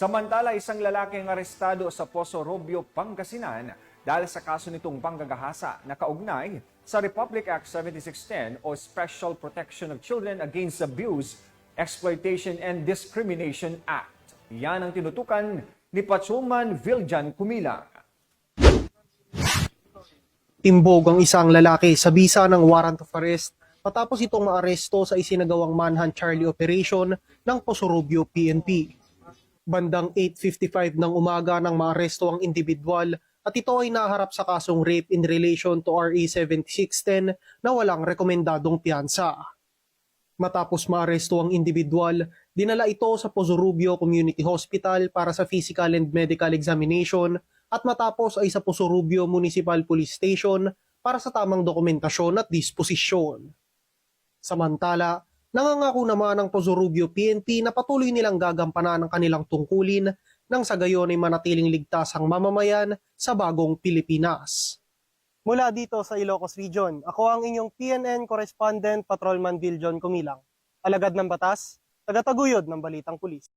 Samantala, isang lalaking arestado sa Poso Robio, Pangasinan dahil sa kaso nitong panggagahasa na kaugnay sa Republic Act 7610 o Special Protection of Children Against Abuse, Exploitation and Discrimination Act. Yan ang tinutukan ni Pachuman Viljan Kumilang. Timbog ang isang lalaki sa bisa ng warrant of arrest matapos itong maaresto sa isinagawang Manhunt Charlie Operation ng Posorobio PNP. Bandang 8.55 ng umaga nang maaresto ang individual at ito ay naharap sa kasong rape in relation to RA 7610 na walang rekomendadong piyansa. Matapos maaresto ang individual, dinala ito sa Posorubio Community Hospital para sa physical and medical examination at matapos ay sa Posorubio Municipal Police Station para sa tamang dokumentasyon at disposisyon. Samantala, nangangako naman ang Posorubio PNP na patuloy nilang gagampanan ang kanilang tungkulin nang sa gayon ay manatiling ligtas ang mamamayan sa bagong Pilipinas. Mula dito sa Ilocos Region, ako ang inyong PNN Correspondent Patrolman Bill John Kumilang. Alagad ng batas, tagataguyod ng Balitang Pulis.